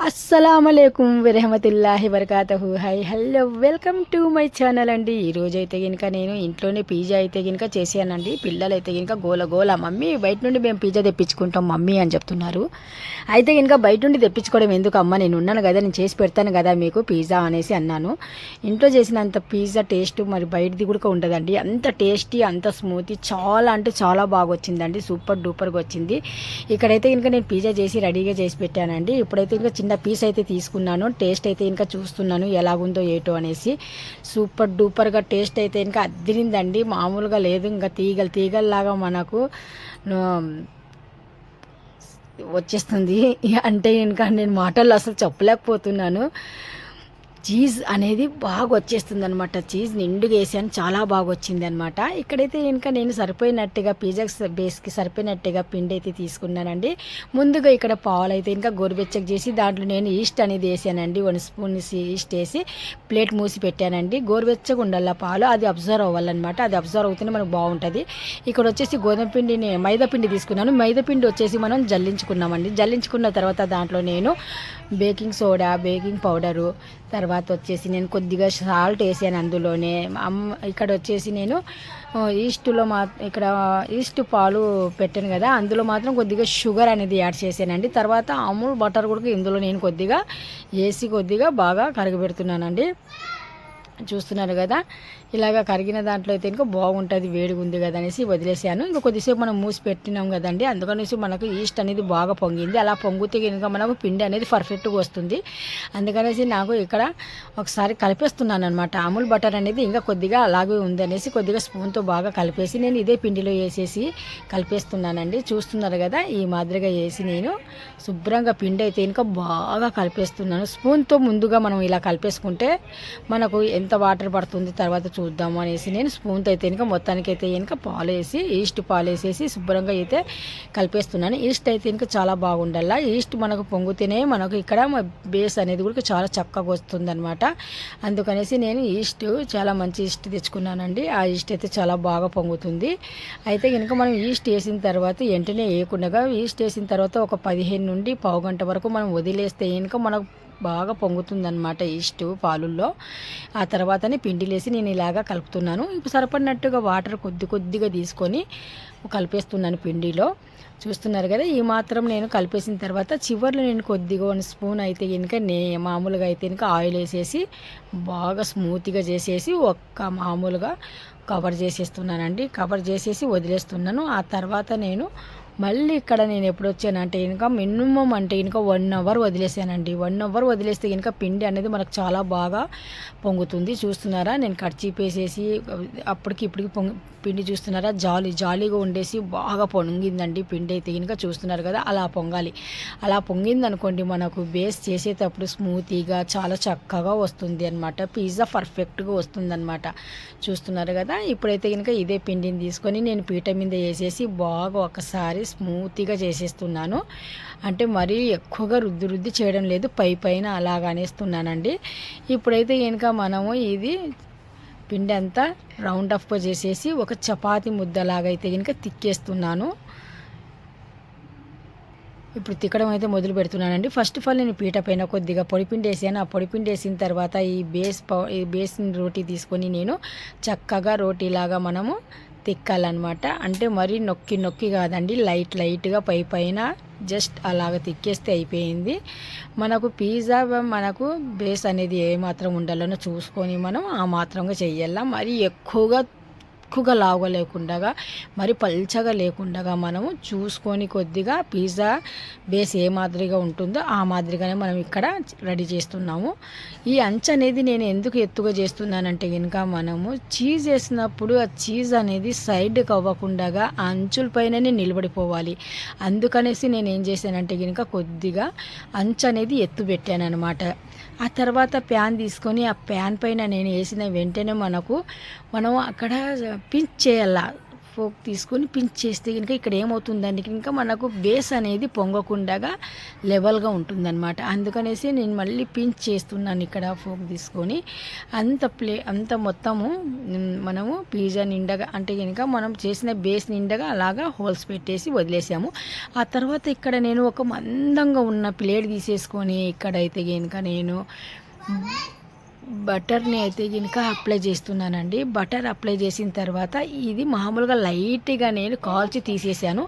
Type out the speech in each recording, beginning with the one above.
అస్సలం అయికం వరహమతుల్లాహి వరకాతహు. Hi hello welcome to my channel అండి. ఈరోజు అయితే కనుక నేను ఇంట్లోనే పిజ్జా అయితే కనుక చేశానండి పిల్లలు అయితే కనుక గోల గోల మమ్మీ బయట నుండి మేము పిజ్జా తెప్పించుకుంటాం మమ్మీ అని చెప్తున్నారు. అయితే కనుక బయట నుండి తెప్పించుకోవడం ఎందుకు అమ్మ నేను ఉన్నాను కదా నేను చేసి పెడతాను కదా మీకు పిజ్జా అనేసి అన్నాను. ఇంట్లో చేసినంత పిజ్జా టేస్ట్ మరి బయటది కూడా ఉండదండి. అంత టేస్టీ అంత స్మూతీ చాలా అంటే చాలా బాగా వచ్చిందండి సూపర్ డూపర్గా వచ్చింది. ఇక్కడైతే కనుక నేను పిజ్జా చేసి రెడీగా చేసి పెట్టానండి. ఇప్పుడైతే ఇంకా చిన్న పీస్ అయితే తీసుకున్నాను. టేస్ట్ అయితే ఇంకా చూస్తున్నాను ఎలాగుందో ఏటో అనేసి. సూపర్ డూపర్గా టేస్ట్ అయితే ఇంకా అద్దిరిందండి. మామూలుగా లేదు ఇంకా తీగలు తీగల్లాగా మనకు వచ్చేస్తుంది. అంటే ఇంకా నేను మాటల్లో అసలు చెప్పలేకపోతున్నాను. చీజ్ అనేది బాగా వచ్చేస్తుంది అనమాట చీజ్ నిండుగా వేసాను చాలా బాగా వచ్చింది అనమాట ఇక్కడైతే ఇంకా నేను సరిపోయినట్టుగా పిజ్జా బేస్కి సరిపోయినట్టుగా పిండి అయితే తీసుకున్నానండి. ముందుగా ఇక్కడ పాలు అయితే ఇంకా గోరువెచ్చగా చేసి దాంట్లో నేను ఈస్ట్ అనేది వేసానండి. వన్ స్పూన్ ఈస్ట్ వేసి ప్లేట్ మూసి పెట్టానండి. గోరువెచ్చగా ఉండాల పాలు అది అబ్జర్వ్ అవ్వాలన్నమాట. అది అబ్జర్వ్ అవుతూనే మనకు బాగుంటుంది. ఇక్కడ వచ్చేసి గోధుమ పిండిని మైదా పిండి తీసుకున్నాను. మైదా పిండి వచ్చేసి మనం జల్లించుకున్నామండి. జల్లించుకున్న తర్వాత దాంట్లో నేను బేకింగ్ సోడా బేకింగ్ పౌడరు తర్వాత వచ్చేసి నేను కొద్దిగా సాల్ట్ వేసాను అందులోనే. అమ్మ ఇక్కడ వచ్చేసి నేను ఈస్టులో మా ఇక్కడ ఈస్ట్ పాలు పెట్టాను కదా అందులో మాత్రం కొద్దిగా షుగర్ అనేది యాడ్ చేశానండి. తర్వాత అమూల్ బటర్ కూడా ఇందులో నేను కొద్దిగా వేసి కొద్దిగా బాగా కరగబెడుతున్నానండి. చూస్తున్నారు కదా. ఇలాగ కరిగిన దాంట్లో అయితే ఇంకా బాగుంటుంది వేడిగా ఉంది కదా అనేసి వదిలేసాను ఇంకా కొద్దిసేపు మనం మూసి పెట్టినాం కదండి. అందుకనేసి మనకు ఈస్ట్ అనేది బాగా పొంగింది. అలా పొంగితే కనుక మనకు పిండి అనేది పర్ఫెక్ట్గా వస్తుంది. అందుకనేసి నాకు ఇక్కడ ఒకసారి కలిపేస్తున్నాను అనమాట అమూల్ బటర్ అనేది ఇంకా కొద్దిగా అలాగే ఉంది అనేసి కొద్దిగా స్పూన్తో బాగా కలిపేసి నేను ఇదే పిండిలో వేసేసి కలిపేస్తున్నానండి. చూస్తున్నారు కదా ఈ మాదిరిగా వేసి నేను శుభ్రంగా పిండి అయితే ఇంకా బాగా కలిపేస్తున్నాను. స్పూన్తో ముందుగా మనం ఇలా కలిపేసుకుంటే మనకు ఎంత వాటర్ పడుతుంది తర్వాత చూద్దాము అనేసి నేను స్పూన్తో అయితే ఇంకా మొత్తానికి అయితే ఇంకా పాలు వేసి ఈస్ట్ పాలు వేసేసి శుభ్రంగా అయితే కలిపేస్తున్నాను. ఈస్ట్ అయితే ఇంకా చాలా బాగుండాల. ఈస్ట్ మనకు పొంగితేనే మనకు ఇక్కడ బేస్ అనేది కూడా చాలా చక్కగా వస్తుంది అనమాట అందుకనేసి నేను ఈస్ట్ చాలా మంచి ఈస్ట్ తెచ్చుకున్నానండి. ఆ ఈస్ట్ అయితే చాలా బాగా పొంగుతుంది. అయితే కనుక మనం ఈస్ట్ వేసిన తర్వాత వెంటనే వేయకుండా ఈస్ట్ వేసిన తర్వాత ఒక పదిహేను నుండి పావు గంట వరకు మనం వదిలేస్తే కనుక మనకు బాగా పొంగుతుందనమాట ఈస్ట్ పాలుల్లో. ఆ తర్వాతనే పిండిలేసి నేను ఇలాగా కలుపుతున్నాను. ఇప్పుడు సరిపడినట్టుగా వాటర్ కొద్ది కొద్దిగా తీసుకొని కలిపేస్తున్నాను పిండిలో. చూస్తున్నారు కదా ఈ మాత్రం నేను కలిపేసిన తర్వాత చివర్లో నేను కొద్దిగా వన్ స్పూన్ అయితే కనుక నే మామూలుగా అయితే కనుక ఆయిల్ వేసేసి బాగా స్మూత్గా చేసేసి ఒక్క మామూలుగా కవర్ చేసేస్తున్నానండి. కవర్ చేసేసి వదిలేస్తున్నాను. ఆ తర్వాత నేను మళ్ళీ ఇక్కడ నేను ఎప్పుడు వచ్చానంటే కనుక మినిమం అంటే కనుక వన్ అవర్ వదిలేసానండి. వన్ అవర్ వదిలేస్తే కనుక పిండి అనేది మనకు చాలా బాగా పొంగుతుంది. చూస్తున్నారా? నేను కట్ చీపేసేసి అప్పటికి ఇప్పటికి పొంగి పిండి చూస్తున్నారా? జాలి జాలీగా ఉండేసి బాగా పొంగిందండి పిండి అయితే కనుక చూస్తున్నారు కదా అలా పొంగాలి. అలా పొంగింది అనుకోండి మనకు బేస్ చేసేటప్పుడు స్మూతీగా చాలా చక్కగా వస్తుంది అనమాట పిజ్జా పర్ఫెక్ట్గా వస్తుందన్నమాట. చూస్తున్నారు కదా? ఇప్పుడైతే కనుక ఇదే పిండిని తీసుకొని నేను పీట మీద వేసేసి బాగా ఒకసారి స్మూత్గా చేసేస్తున్నాను. అంటే మరీ ఎక్కువగా రుద్ది రుద్ది చేయడం లేదు పై పైన అలాగనేస్తున్నానండి ఇప్పుడైతే కనుక మనము ఇది పిండి అంతా రౌండ్ అఫ్గా చేసేసి ఒక చపాతి ముద్దలాగా అయితే కనుక తిక్కేస్తున్నాను. ఇప్పుడు తిక్కడం అయితే మొదలు పెడుతున్నానండి. ఫస్ట్ ఆఫ్ ఆల్ నేను పీట పైన కొద్దిగా పొడిపిండి వేసాను. ఆ పొడిపిండి వేసిన తర్వాత ఈ బేస్ పౌ- ఈ బేసిన్ రోటీ తీసుకొని నేను చక్కగా రోటీలాగా మనము తిక్కాలన్నమాట. అంటే మరీ నొక్కి నొక్కి కాదండి. లైట్ లైట్గా పై పైన జస్ట్ అలాగ తిక్కేస్తే అయిపోయింది. మనకు పిజ్జా మనకు బేస్ అనేది ఏ మాత్రం ఉండాలనో చూసుకొని మనం ఆ మాత్రంగా చెయ్యాల. మరి ఎక్కువగా ఎక్కువగా లావుగా లేకుండా మరి పల్చగా లేకుండా మనము చూసుకొని కొద్దిగా పిజ్జా బేస్ ఏ మాదిరిగా ఉంటుందో ఆ మాదిరిగానే మనం ఇక్కడ రెడీ చేస్తున్నాము. ఈ అంచు అనేది నేను ఎందుకు ఎత్తుగా చేస్తున్నానంటే కనుక మనము చీజ్ వేసినప్పుడు ఆ చీజ్ అనేది సైడ్కి అవ్వకుండా ఆ అంచుల పైననే నిలబడిపోవాలి. అందుకనేసి నేను ఏం చేశానంటే కనుక కొద్దిగా అంచు అనేది ఎత్తు పెట్టాను అనమాట ఆ తర్వాత ప్యాన్ తీసుకొని ఆ ప్యాన్ పైన నేను వేసిన వెంటనే మనకు మనం అక్కడ పించ్ చేయాల. ఫోక్ తీసుకొని పించ్ చేస్తే కనుక ఇక్కడ ఏమవుతుందండి ఇంకా మనకు బేస్ అనేది పొంగకుండా లెవెల్గా ఉంటుందన్నమాట. అందుకనేసి నేను మళ్ళీ పించ్ చేస్తున్నాను ఇక్కడ ఫోక్ తీసుకొని. అంత ప్లే అంత మొత్తము మనము పిజ్జా నిండగా అంటే కనుక మనం చేసిన బేస్ నిండగా అలాగా హోల్స్ పెట్టేసి వదిలేసాము. ఆ తర్వాత ఇక్కడ నేను ఒక మందంగా ఉన్న ప్లేట్ తీసేసుకొని ఇక్కడైతే కనుక నేను బటర్ని అయితే కనుక అప్లై చేస్తున్నానండి. బటర్ అప్లై చేసిన తర్వాత ఇది మామూలుగా లైట్గా నేను కాల్చి తీసేసాను.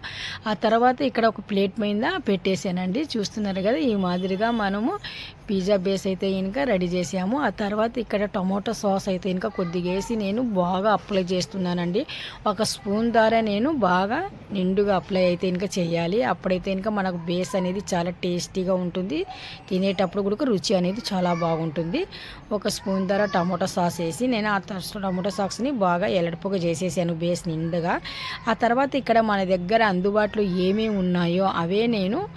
ఆ తర్వాత ఇక్కడ ఒక ప్లేట్ మీద పెట్టేశానండి. చూస్తున్నారు కదా ఈ మాదిరిగా మనము పిజ్జా బేస్ అయితే కనుక రెడీ చేసాము. ఆ తర్వాత ఇక్కడ టమోటో సాస్ అయితే కనుక కొద్దిగా వేసి నేను బాగా అప్లై చేస్తున్నానండి. ఒక స్పూన్ ద్వారా నేను బాగా నిండుగా అప్లై అయితే కనుక చేయాలి. అప్పుడైతే కనుక మనకు బేస్ అనేది చాలా టేస్టీగా ఉంటుంది. తినేటప్పుడు కూడా రుచి అనేది చాలా బాగుంటుంది. ఒక స్పూన్ ధర టమాటో సాస్ వేసి నేను ఆ త- టమాటో సాస్ని బాగా ఎలడిపోగా చేసేసాను బేస్ నిండుగా. ఆ తర్వాత ఇక్కడ మన దగ్గర అందుబాటులో ఏమేమి ఉన్నాయో అవే నేను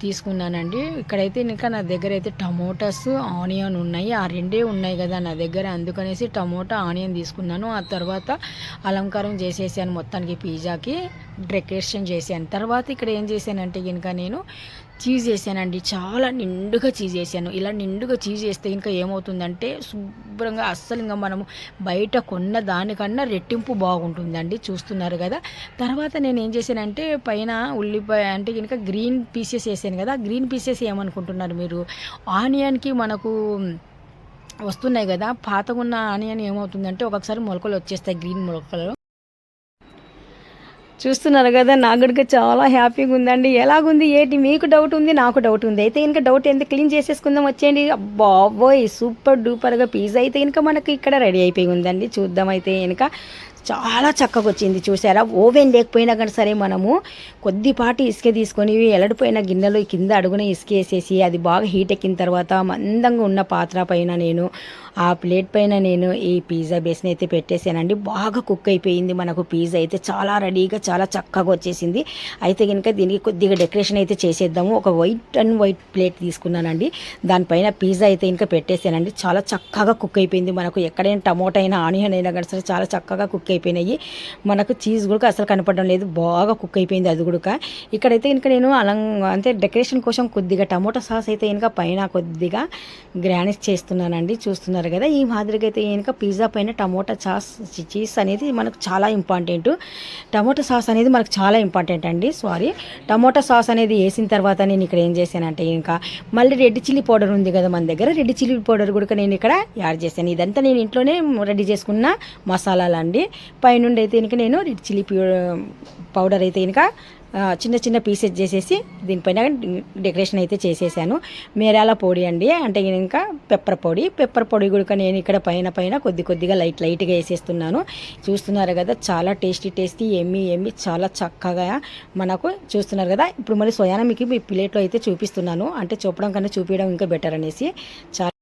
తీసుకున్నానండి. ఇక్కడైతే ఇంకా నా దగ్గర అయితే టమోటాస్ ఆనియన్ ఉన్నాయి. ఆ రెండే ఉన్నాయి కదా నా దగ్గర. అందుకనేసి టమోటా ఆనియన్ తీసుకున్నాను. ఆ తర్వాత అలంకారం చేసేసాను మొత్తానికి పిజ్జాకి. డెకరేషన్ చేశాను. తర్వాత ఇక్కడ ఏం చేశానంటే కనుక నేను చీజ్ చేశానండి. చాలా నిండుగా చీజ్ చేశాను. ఇలా నిండుగా చీజ్ చేస్తే ఇంకా ఏమవుతుందంటే శుభ్రంగా అస్సలు ఇంకా మనము బయట కొన్న దానికన్నా రెట్టింపు బాగుంటుందండి. చూస్తున్నారు కదా. తర్వాత నేను ఏం చేశానంటే పైన ఉల్లిపాయ అంటే కనుక గ్రీన్ పీసెస్ వేసాను కదా. గ్రీన్ పీసెస్ ఏమనుకుంటున్నారు మీరు? ఆనియన్కి మనకు వస్తున్నాయి కదా. పాతగా ఉన్న ఆనియన్ ఏమవుతుందంటే ఒక్కొక్కసారి మొలకలు వచ్చేస్తాయి. గ్రీన్ మొలకలు. చూస్తున్నారు కదా నాకు కూడా చాలా హ్యాపీగా ఉందండి. ఎలాగుంది ఏంటి మీకు డౌట్ ఉంది నాకు డౌట్ ఉంది. అయితే ఇంకా డౌట్ ఎంత క్లీన్ చేసేసుకుందాం వచ్చేయండి. బాబోయ్ సూపర్ డూపర్గా పిజ్జా అయితే ఇంకా మనకి ఇక్కడ రెడీ అయిపోయి ఉందండి. చూద్దాం అయితే ఇంకా. చాలా చక్కగా వచ్చింది చూసారా? ఓవెన్ లేకపోయినా కానీ సరే మనము కొద్దిపాటి ఇసుక తీసుకొని ఎలడిపోయిన గిన్నెలో కింద అడుగున ఇసుక వేసేసి అది బాగా హీట్ ఎక్కిన తర్వాత మందంగా ఉన్న పాత్ర పైన నేను ఆ ప్లేట్ పైన నేను ఈ పిజ్జా బేస్ని అయితే పెట్టేసానండి బాగా కుక్ అయిపోయింది మనకు పిజ్జా అయితే. చాలా రెడీగా చాలా చక్కగా వచ్చేసింది. అయితే కనుక దీనికి కొద్దిగా డెకరేషన్ అయితే చేసేద్దాము. ఒక వైట్ అండ్ వైట్ ప్లేట్ తీసుకున్నానండి. దానిపైన పిజ్జా అయితే ఇంకా పెట్టేసానండి చాలా చక్కగా కుక్ అయిపోయింది మనకు. ఎక్కడైనా టమోటా అయినా ఆనియన్ అయినా కానీ సరే చాలా చక్కగా కుక్ అయిపోయినాయి. మనకు చీజ్ కూడా అసలు కనపడడం లేదు. బాగా కుక్ అయిపోయింది అది కూడా. ఇక్కడైతే ఇంకా నేను అలం అంటే డెకరేషన్ కోసం కొద్దిగా టమోటా సాస్ అయితే ఇంకా పైన కొద్దిగా గ్రానిష్ చేస్తున్నానండి. చూస్తున్నారు కదా ఈ మాదిరిగా అయితే ఇంకా పిజ్జా పైన టమోటా సాస్ చీజ్ అనేది మనకు చాలా ఇంపార్టెంట్ టమోటా సాస్ అనేది మనకు చాలా ఇంపార్టెంట్ అండి. సారీ టమోటా సాస్ అనేది వేసిన తర్వాత నేను ఇక్కడ ఏం చేశానంటే ఇంకా మళ్ళీ రెడ్ చిల్లీ పౌడర్ ఉంది కదా మన దగ్గర. రెడ్ చిల్లీ పౌడర్ కూడా నేను ఇక్కడ యాడ్ చేశాను. ఇదంతా నేను ఇంట్లోనే రెడీ చేసుకున్న మసాలాలు అండి పైనుండి అయితే ఇంకా నేను రెడ్ చిల్లీ పౌడర్ అయితే ఇంకా చిన్న చిన్న పీసెస్ చేసేసి దీనిపైన డెకరేషన్ అయితే చేసేసాను. మేరాల పొడి అండి అంటే ఇంకా పెప్పర్ పొడి. పెప్పర్ పొడి కూడా నేను ఇక్కడ పైన పైన కొద్ది కొద్దిగా లైట్ లైట్గా వేసేస్తున్నాను. చూస్తున్నారు కదా చాలా టేస్టీ టేస్టీ ఎమ్మి ఎమ్మి చాలా చక్కగా మనకు చూస్తున్నారు కదా. ఇప్పుడు మళ్ళీ సోయానా మీకు మీ ప్లేట్లో అయితే చూపిస్తున్నాను. అంటే చూపడం కన్నా చూపించడం ఇంకా బెటర్ అనేసి. చాలా